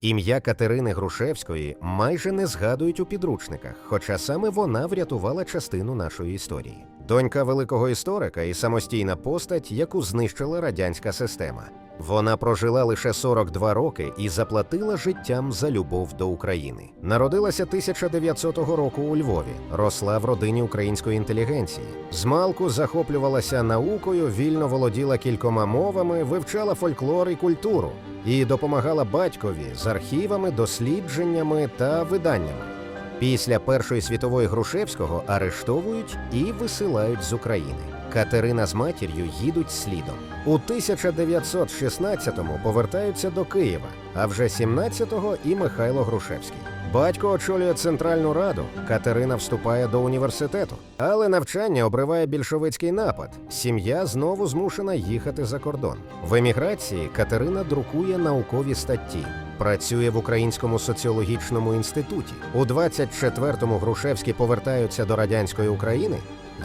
Ім'я Катерини Грушевської майже не згадують у підручниках, хоча саме вона врятувала частину нашої історії. Донька великого історика і самостійна постать, яку знищила радянська система. Вона прожила лише 42 роки і заплатила життям за любов до України. Народилася 1900 року у Львові, росла в родині української інтелігенції. Змалку захоплювалася наукою, вільно володіла кількома мовами, вивчала фольклор і культуру і допомагала батькові з архівами, дослідженнями та виданнями. Після Першої світової Грушевського арештовують і висилають з України. Катерина з матір'ю їдуть слідом. У 1916-му повертаються до Києва, а вже 17-го і Михайло Грушевський. Батько очолює Центральну Раду, Катерина вступає до університету. Але навчання обриває більшовицький напад. Сім'я знову змушена їхати за кордон. В еміграції Катерина друкує наукові статті. Працює в Українському соціологічному інституті. У 24-му Грушевські повертаються до радянської України.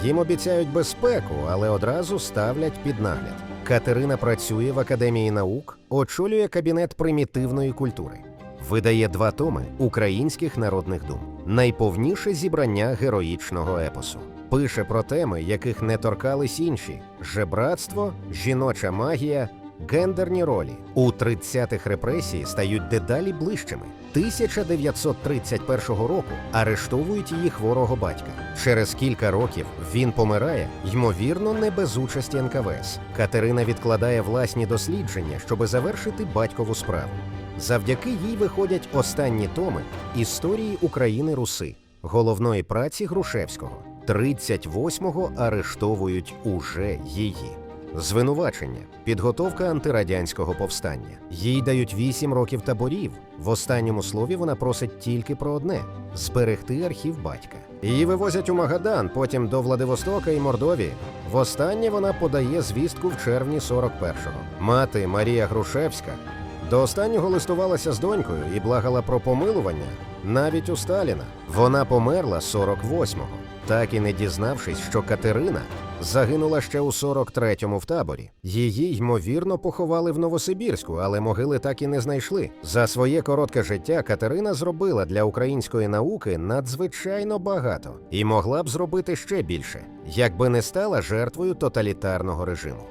Їм обіцяють безпеку, але одразу ставлять під нагляд. Катерина працює в Академії наук, очолює кабінет примітивної культури. Видає два томи українських народних дум, найповніше зібрання героїчного епосу. Пише про теми, яких не торкались інші: жебратство, жіноча магія, гендерні ролі. У 30-х репресії стають дедалі ближчими. 1931 року арештовують її хворого батька. Через кілька років він помирає, ймовірно, не без участі НКВС. Катерина відкладає власні дослідження, щоби завершити батькову справу. Завдяки їй виходять останні томи історії України Руси, головної праці Грушевського. 38-го арештовують уже її. Звинувачення, підготовка антирадянського повстання. Їй дають 8 років таборів. В останньому слові вона просить тільки про одне зберегти архів батька. Її вивозять у Магадан, потім до Владивостока і Мордовії. Востаннє вона подає звістку в червні 41-го. Мати Марія Грушевська до останнього листувалася з донькою і благала про помилування навіть у Сталіна. Вона померла 48-го, так і не дізнавшись, що Катерина загинула ще у 43-му в таборі. Її ймовірно поховали в Новосибірську, але могили так і не знайшли. За своє коротке життя Катерина зробила для української науки надзвичайно багато і могла б зробити ще більше, якби не стала жертвою тоталітарного режиму.